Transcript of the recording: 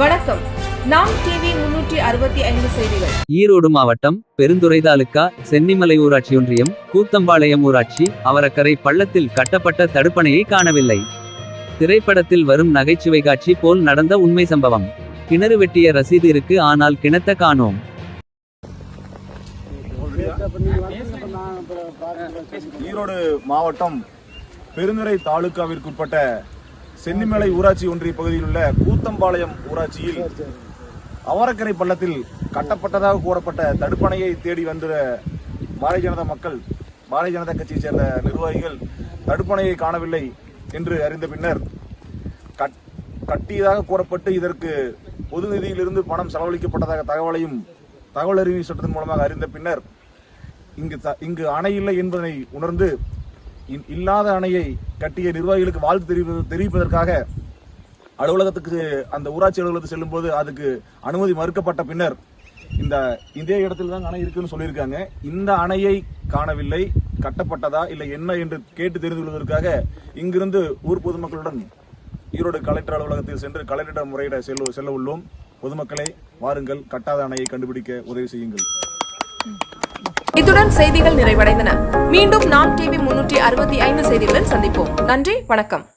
வணக்கம். நாம் டிவி முன்னூற்றி அறுபத்தி ஐந்து செய்திகள். ஈரோடு மாவட்டம் பெருந்துறை தாலுகா சென்னிமலை ஊராட்சி ஒன்றியம் கூத்தம்பாளையம் ஊராட்சி அவரக்கரை பள்ளத்தில் கட்டப்பட்ட தடுப்பணையை காணவில்லை. திரைப்படத்தில் வரும் நகைச்சுவை காட்சி போல் நடந்த உண்மை சம்பவம். கிணறு வெட்டிய ரசீது இருக்கு ஆனால் கிணத்த காணோம். ஈரோடு மாவட்டம் பெருந்துறை தாலுகாவிற்குட்பட்ட சென்னிமலை ஊராட்சி ஒன்றிய பகுதியில் உள்ள கூத்தம்பாளையம் ஊராட்சியில் அவரக்கரை பள்ளத்தில் கட்டப்பட்டதாக கூறப்பட்ட தடுப்பணையை தேடி வந்த பாரதிய ஜனதா மக்கள் பாரதிய ஜனதா கட்சியைச் சேர்ந்த நிர்வாகிகள் தடுப்பணையை காணவில்லை என்று அறிந்த பின்னர் கட்- கட்டியதாக கூறப்பட்டு இதற்கு பொது நிதியிலிருந்து பணம் செலவழிக்கப்பட்டதாக தகவலையும் தகவல் அறிவு சட்டத்தின் மூலமாக அறிந்த பின்னர் இங்கு த- இங்கு அணை இல்லை என்பதனை உணர்ந்து இல்லாத அணையை கட்டிய நிர்வாகிகளுக்கு வாழ்த்து தெரிவிப்பது தெரிவிப்பதற்காக அலுவலகத்துக்கு அந்த ஊராட்சி அலுவலகத்துக்கு செல்லும்போது அதுக்கு அனுமதி மறுக்கப்பட்ட பின்னர் இந்த இதே இடத்துல தான் அணை இருக்குன்னு சொல்லியிருக்காங்க. இந்த அணையை காணவில்லை. கட்டப்பட்டதா இல்லை என்ன என்று கேட்டு தெரிந்து கொள்வதற்காக இங்கிருந்து ஊர் பொதுமக்களுடன் ஈரோடு கலெக்டர் அலுவலகத்தில் சென்று கலெக்டரிடம் முறையிட செல்ல செல்ல உள்ளோம். பொதுமக்களே வாருங்கள். கட்டாத அணையை கண்டுபிடிக்க உதவி செய்யுங்கள். இத்துடன் செய்திகள் நிறைவடைந்தன. மீண்டும் நாம் டிவி முன்னூற்றி அறுபத்தி ஐந்து செய்திகளில் சந்திப்போம். நன்றி வணக்கம்.